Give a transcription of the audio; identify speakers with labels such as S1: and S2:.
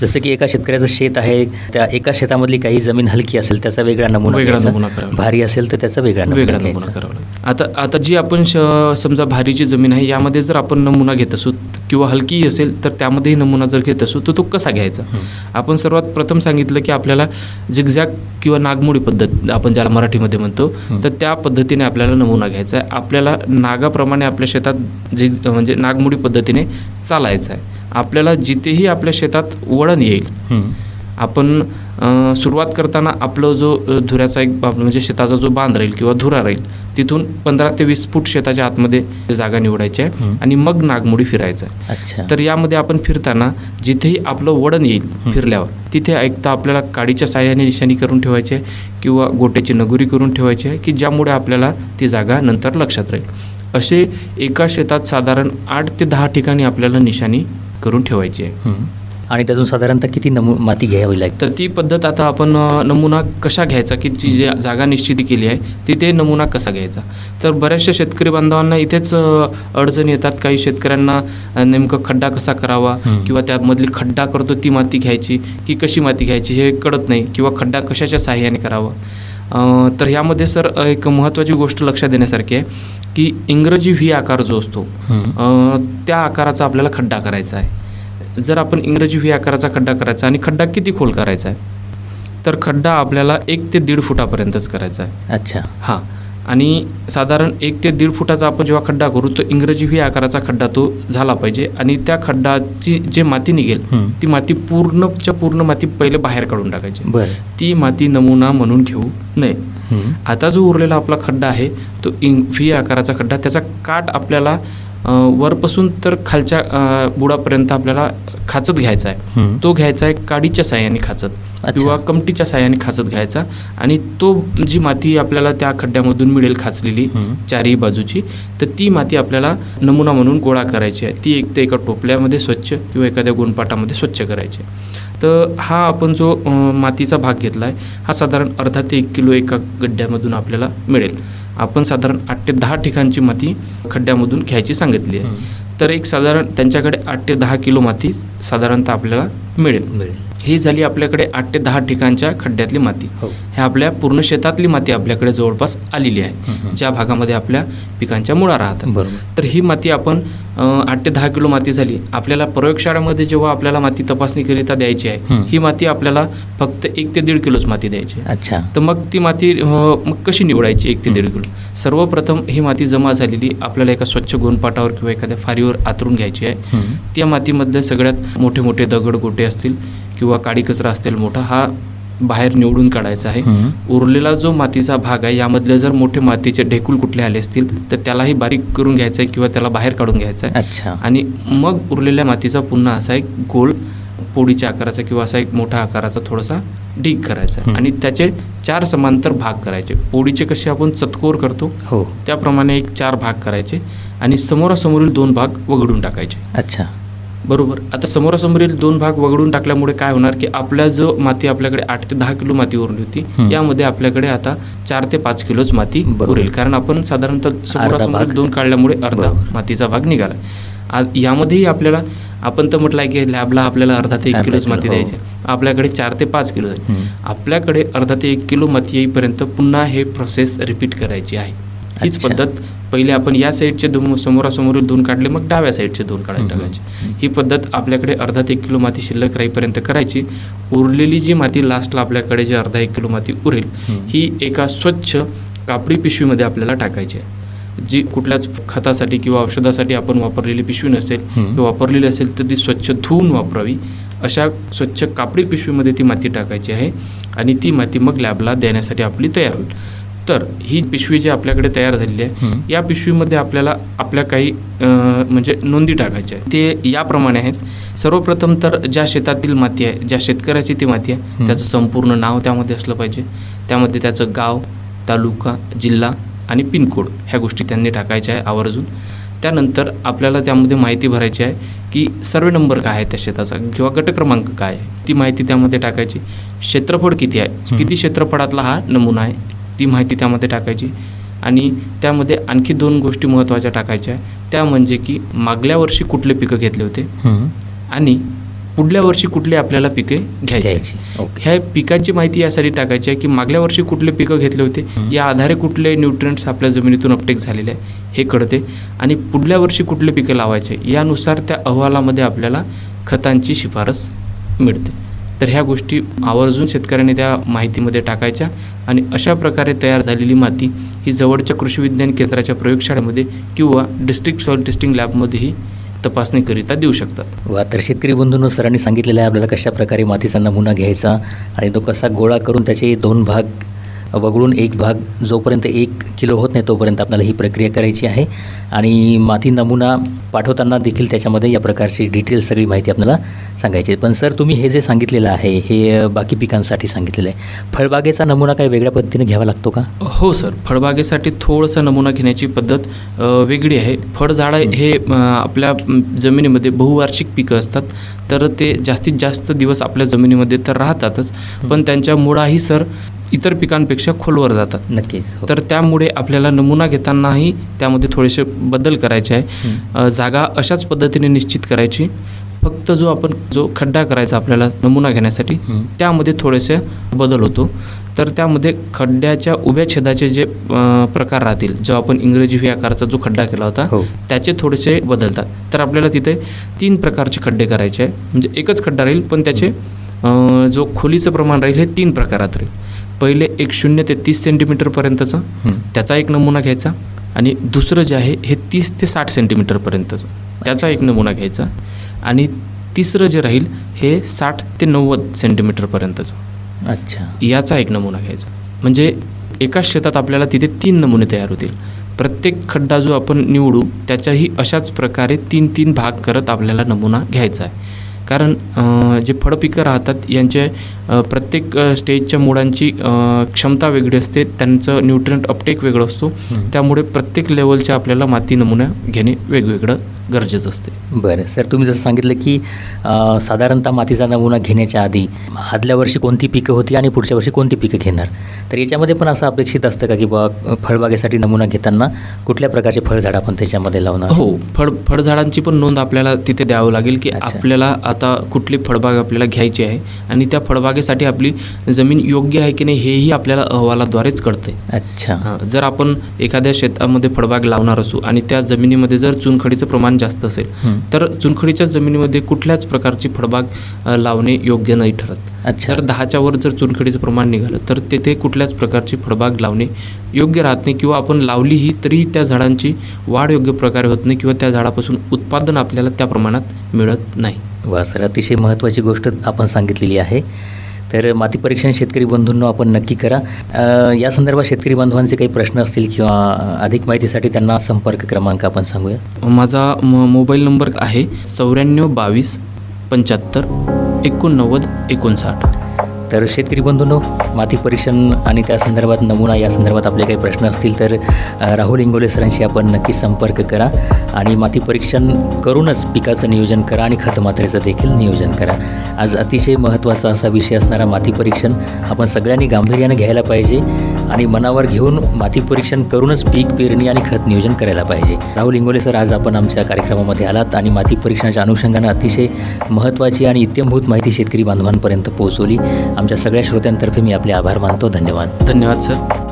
S1: जसं की एका शेतकऱ्याचं शेत आहे त्या एका शेतामधली काही जमीन हलकी असेल त्याचा वेगळा नमुना
S2: वेगळा. नमुना करावा.
S1: भारी असेल तर त्याचा वेगळा
S2: वेगळा. नमुना करावा आता आता जी आपण श समजा भारीची जमीन आहे यामध्ये जर आपण नमुना घेत असू किंवा हलकी असेल तर त्यामध्येही नमुना जर घेत असू तर तो कसा घ्यायचा आपण सर्वात प्रथम सांगितलं की आपल्याला झिगझॅग किंवा नागमोडी पद्धत आपण ज्याला मराठीमध्ये म्हणतो तर त्या पद्धतीने आपल्याला नमुना घ्यायचा आहे आपल्याला नागाप्रमाणे आपल्या शेतात झिग म्हणजे नागमोडी पद्धतीने चालायचं आहे आपल्याला जिथेही आपल्या शेतात वळण येईल. आपण सुरुवात करताना आपलं जो धुऱ्याचा एक बाब- म्हणजे शेताचा जो बांध राहील किंवा धुरा राहील तिथून पंधरा ते वीस फूट शेताच्या आतमध्ये जागा निवडायची आहे. आणि मग नागमोडी फिरायचं आहे तर यामध्ये आपण फिरताना जिथेही आपलं वडण येईल फिरल्यावर तिथे ऐकता आपल्याला काडीच्या साह्याने निशाणी करून ठेवायची आहे किंवा गोट्याची नगुरी करून ठेवायची आहे की ज्यामुळे आपल्याला ती जागा नंतर लक्षात राहील असे एका शेतात साधारण आठ ते दहा ठिकाणी आपल्याला निशाणी करून ठेवायची आहे.
S1: आणि त्यातून साधारणतः किती नमू माती घ्यावी लागते?
S2: तर ती पद्धत आता आपण नमुना कशा घ्यायचा की जी जी जागा निश्चिती केली आहे तिथे नमुना कसा घ्यायचा? तर बऱ्याचशा शेतकरी बांधवांना इथेच अडचणी येतात. काही शेतकऱ्यांना नेमकं खड्डा कसा करावा. किंवा त्यामधली खड्डा करतो ती माती घ्यायची की कशी माती घ्यायची हे कळत नाही किंवा खड्डा कशाच्या साह्याने करावा? तर यामध्ये सर एक महत्त्वाची गोष्ट लक्षात देण्यासारखी आहे. की इंग्रजी व्ही आकार जो असतो त्या आकाराचा आपल्याला खड्डा करायचा आहे. जर आपण इंग्रजी व्ही आकाराचा खड्डा करायचा आणि खड्डा किती खोल करायचा आहे तर खड्डा आपल्याला एक ते दीड फुटापर्यंतच करायचा आहे.
S1: अच्छा.
S2: हां. आणि साधारण एक ते दीड फुटाचा आपण जेव्हा खड्डा करू तो इंग्रजी व्ही आकाराचा खड्डा तो झाला पाहिजे आणि त्या खड्डाची जे माती निघेल. ती माती पूर्णच्या पूर्ण माती पहिले बाहेर काढून टाकायची.
S1: बरं.
S2: ती माती नमुना म्हणून घेऊ नये. आता जो उरलेला आपला खड्डा आहे तो इंग व्ही आकाराचा खड्डा त्याचा काठ आपल्याला वरपासून तर खालच्या बुडापर्यंत आपल्याला खाचत घ्यायचा आहे. तो घ्यायचा आहे काडीच्या साह्याने खाचत. किंवा कमटीच्या साह्याने खाचत घ्यायचा आणि तो जी माती आपल्याला त्या खड्ड्यामधून मिळेल खाचलेली. चारही बाजूची तर ती माती आपल्याला नमुना म्हणून गोळा करायची आहे ती एक ते एका टोपल्यामध्ये स्वच्छ किंवा एखाद्या गुणपाटामध्ये स्वच्छ करायची आहे. तर हा आपण जो मातीचा भाग घेतला आहे हा साधारण अर्धा ते एक किलो एका गड्ड्यामधून आपल्याला मिळेल आपण साधारण आठ ते दहा ठिकाणची माती खड्ड्यामधून घ्यायची सांगितली आहे. तर एक साधारण त्यांच्याकडे आठ ते दहा किलो माती साधारणतः आपल्याला मिळेल.
S1: मिळेल.
S2: ही झाली आपल्याकडे आठ ते दहा ठिकाणच्या खड्ड्यातली माती.
S1: हो.
S2: ह्या आपल्या पूर्ण शेतातली माती आपल्याकडे जवळपास आलेली आहे. ज्या भागामध्ये आपल्या पिकांच्या मुळा राहतात. तर ही माती आपण आठ ते दहा किलो माती झाली. आपल्याला प्रयोगशाळेमध्ये जेव्हा आपल्याला माती तपासणीकरिता द्यायची आहे
S1: हं.
S2: माती आपल्याला फक्त एक ते दीड किलोच माती द्यायची
S1: अच्छा.
S2: तर मग ती माती मग कशी निवडायची एक ते दीड किलो? सर्वप्रथम ही माती जमा झालेली आपल्याला एका स्वच्छ गोनपाटावर किंवा एखाद्या फारीवर आतरून घ्यायची आहे. त्या मातीमधले सगळ्यात मोठे मोठे दगड गोटे असतील किंवा काडी कचरा असतील मोठा हा बाहेर निवडून काढायचा आहे. उरलेला जो मातीचा भाग आहे यामधले जर मोठे मातीचे ढेकूळ कुठले आले असतील तर त्यालाही बारीक करून घ्यायचं आहे किंवा त्याला बाहेर काढून घ्यायचं आहे.
S1: अच्छा.
S2: आणि मग उरलेल्या मातीचा पुन्हा असा एक गोल पोळीच्या आकाराचा किंवा असा एक मोठा आकाराचा थोडासा ढीग करायचा आहे. आणि त्याचे चार समांतर भाग करायचे. पोळीचे कसे आपण चतकोर करतो
S1: हो.
S2: त्याप्रमाणे एक चार भाग करायचे आणि समोरासमोरील दोन भाग वगडून टाकायचे.
S1: अच्छा.
S2: बरोबर आता समोरासमोरील दोन भाग वगळून टाकल्यामुळे काय होणार की आपल्या जो माती आपल्याकडे आठ ते दहा किलो माती उरली होती. यामध्ये आपल्याकडे आता चार ते पाच किलोच माती. उरेल कारण आपण साधारणतः समोरासमोरील
S1: भाग.
S2: दोन काढल्यामुळे अर्धा. मातीचा भाग निघाला यामध्येही आपल्याला आपण तर म्हटलं आहे की लॅबला आपल्याला अर्धा ते एक किलोच
S1: किलो,
S2: माती
S1: हो.
S2: द्यायची आपल्याकडे चार ते पाच किलो आहे. आपल्याकडे अर्धा ते एक किलो माती येईपर्यंत पुन्हा हे प्रोसेस रिपीट करायची आहे हीच. पद्धत पहिले आपण या साईडचे दोन समोरासमोरील दोन काढले मग डाव्या साईडचे दोन काढायला. टाकायचे ही पद्धत आपल्याकडे अर्धा ते एक किलो माती शिल्लक राहीपर्यंत करायची उरलेली जी माती लास्टला आपल्याकडे जी अर्धा एक किलो माती उरेल
S1: हं.
S2: एका स्वच्छ कापडी पिशवीमध्ये आपल्याला टाकायची आहे जी कुठल्याच खतासाठी किंवा औषधासाठी आपण वापरलेली पिशवी नसेल. किंवा वापरलेली असेल तर ती स्वच्छ धुवून वापरावी अशा स्वच्छ कापडी पिशवीमध्ये ती माती टाकायची आहे आणि ती माती मग लॅबला देण्यासाठी आपली तयार होईल तर ही पिशवी जी आपल्याकडे तयार झालेली आहे. या पिशवीमध्ये आपल्याला आपल्या काही म्हणजे नोंदी टाकायच्या आहेत. ते याप्रमाणे आहेत. सर्वप्रथम तर ज्या शेतातील माती आहे ज्या शेतकऱ्याची ती माती आहे. त्याचं संपूर्ण नाव त्यामध्ये असलं पाहिजे. त्यामध्ये त्याचं गाव तालुका जिल्हा आणि पिनकोड ह्या गोष्टी त्यांनी टाकायच्या आहे आवर्जून. त्यानंतर आपल्याला त्यामध्ये माहिती भरायची आहे की सर्वे नंबर काय आहे त्या शेताचा किंवा गट क्रमांक काय आहे. ती माहिती त्यामध्ये टाकायची. क्षेत्रफळ किती आहे. किती क्षेत्रफळातला हा नमुना आहे? ती माहिती त्यामध्ये टाकायची. आणि त्यामध्ये आणखी दोन गोष्टी महत्त्वाच्या टाकायच्या. त्या म्हणजे की मागल्या वर्षी कुठले पिकं घेतले होते. आणि पुढल्या वर्षी कुठली आपल्याला पिके घ्यायची? ह्या पिकांची माहिती यासाठी टाकायची आहे की मागल्या वर्षी कुठले पिकं घेतले होते. या आधारे कुठले न्यूट्रिएंट्स आपल्या जमिनीतून अपटेक झालेले आहे हे कळते. आणि पुढल्या वर्षी कुठले पिकं लावायचे? यानुसार त्या अहवालामध्ये आपल्याला खतांची शिफारस मिळते. तर ह्या गोष्टी आवर्जून शेतकऱ्यांनी त्या माहितीमध्ये टाकायच्या आणि अशा प्रकारे तयार झालेली माती ही जवळच्या कृषी विज्ञान केंद्राच्या प्रयोगशाळेमध्ये किंवा डिस्ट्रिक्ट सॉइल टेस्टिंग लॅबमध्येही तपासणीकरिता देऊ शकतात.
S1: वा तर शेतकरी बंधूंनो सरांनी सांगितलेलं आहे आपल्याला कशा प्रकारे मातीचा नमुना घ्यायचा आणि तो कसा गोळा करून त्याचे दोन भाग वगळून एक भाग जोपर्यंत एक किलो होत नाही तोपर्यंत आपल्याला ही प्रक्रिया करायची आहे. आणि माती नमुना पाठवताना देखील त्याच्यामध्ये या प्रकारची डिटेल सगळी माहिती आपल्याला सांगायची आहे. पण सर तुम्ही हे जे सांगितलेलं आहे हे बाकी पिकांसाठी सांगितलेलं आहे. फळबागेचा नमुना काही वेगळ्या पद्धतीने घ्यावा लागतो का?
S2: हो सर. फळबागेसाठी थोडंसं नमुना घेण्याची पद्धत वेगळी आहे. फळझाडं हे. आपल्या जमिनीमध्ये बहुवार्षिक पिकं असतात. तर ते जास्तीत जास्त दिवस आपल्या जमिनीमध्ये तर राहतातच. पण त्यांच्या मुळाही सर इतर पिकांपेक्षा खोलवर जातात.
S1: नक्कीच हो.
S2: तर त्यामुळे आपल्याला नमुना घेतानाही त्यामध्ये थोडेसे बदल करायचे आहे. जागा अशाच पद्धतीने निश्चित करायची. फक्त जो आपण जो खड्डा करायचा आपल्याला नमुना घेण्यासाठी. त्यामध्ये थोडेसे बदल होतो. तर त्यामध्ये खड्ड्याच्या उभ्या छेदाचे जे प्रकार राहतील जो आपण इंग्रजी व्ही आकाराचा जो खड्डा केला होता
S1: हो.
S2: त्याचे थोडेसे बदलतात. तर आपल्याला तिथे तीन प्रकारचे खड्डे करायचे आहे. म्हणजे एकच खड्डा राहील पण त्याचे जो खोलीचं प्रमाण राहील हे तीन प्रकारात राहील. पहिले एक शून्य ते तीस सेंटीमीटरपर्यंतचं. त्याचा एक नमुना घ्यायचा आणि दुसरं जे आहे हे तीस ते साठ सेंटीमीटरपर्यंतचं त्याचा एक नमुना घ्यायचा आणि तिसरं जे राहील हे साठ ते नव्वद सेंटीमीटरपर्यंतचं
S1: अच्छा.
S2: याचा एक नमुना घ्यायचा. म्हणजे एकाच शेतात आपल्याला तिथे तीन नमुने तयार होतील. प्रत्येक खड्डा जो आपण निवडू त्याच्याही अशाच प्रकारे तीन तीन भाग करत आपल्याला नमुना घ्यायचा आहे. कारण जे फळपिकं राहतात यांचे प्रत्येक स्टेजच्या मुळांची क्षमता वेगळी असते त्यांचं न्यूट्रिएंट अपटेक वेगळं असतो. त्यामुळे प्रत्येक लेवलच्या आपल्याला माती नमुना घेणे वेगवेगळं गरजेचं असते.
S1: बरं. सर तुम्ही जसं सांगितलं की साधारणतः मातीचा नमुना घेण्याच्या आधी आदल्या वर्षी कोणती पिकं होती आणि पुढच्या वर्षी कोणती पिकं घेणार? तर याच्यामध्ये पण असं अपेक्षित असतं का की बा फळबागेसाठी नमुना घेताना कुठल्या प्रकारचे फळझाड आपण त्याच्यामध्ये लावणार?
S2: हो फळ फळझाडांची पण नोंद आपल्याला तिथे द्यावं लागेल की. आपल्याला आता कुठली फळबाग आपल्याला घ्यायची आहे आणि त्या फळबागेसाठी आपली जमीन योग्य आहे की नाही हेही आपल्याला अहवालाद्वारेच कळते
S1: अच्छा.
S2: जर आपण एखाद्या शेतामध्ये फळबाग लावणार असू आणि त्या जमिनीमध्ये जर चुनखडीचं प्रमाण जास्त असेल. तर चुनखडीच्या जमिनीमध्ये कुठल्याच प्रकारची फळबाग लावणे योग्य नाही ठरत. जर दहाच्या वर जर चुनखडीचं प्रमाण निघालं तर तेथे कुठल्याच प्रकारची फळबाग लावणे योग्य राहत नाही किंवा आपण लावलीही तरी त्या झाडांची वाढ योग्य प्रकारे होत नाही किंवा त्या झाडापासून उत्पादन आपल्याला त्या प्रमाणात मिळत नाही
S1: वा सर अतिशय महत्त्वाची गोष्ट आपण सांगितलेली आहे तर माती परीक्षण शेतकरी बंधूंनो आपण नक्की करा. या संदर्भात शेतकरी बांधवांचे काही प्रश्न असतील किंवा अधिक माहितीसाठी त्यांना संपर्क क्रमांक आपण सांगूया.
S2: माझा म मोबाईल नंबर आहे चौऱ्याण्णव बावीस पंच्याहत्तर एकोणनव्वद एकोणसाठ.
S1: तर शेतकरी बंधूंनो माती परीक्षण आणि त्या संदर्भात नमुना या संदर्भात आपले काही प्रश्न असतील तर राहुल इंगोले सरांशी आपण नक्की संपर्क करा आणि माती परीक्षण करूनच पिकाचं नियोजन करा आणि खतमात्रेचं देखील नियोजन करा. आज अतिशय महत्त्वाचा असा विषय असणारा माती परीक्षण आपण सगळ्यांनी गांभीर्यानं घ्यायला पाहिजे. आणि मनावर घेऊन माती परीक्षण करूनच पीक पेरणी आणि खत नियोजन करायला पाहिजे. राहुल इंगोले सर आज आपण आमच्या कार्यक्रमामध्ये आलात आणि माती परीक्षणाच्या अनुषंगानं अतिशय महत्त्वाची आणि इत्यंभूत माहिती शेतकरी बांधवांपर्यंत पोहोचवली. आमच्या सगळ्या श्रोत्यांतर्फे मी आपले आभार मानतो. धन्यवाद.
S2: धन्यवाद सर.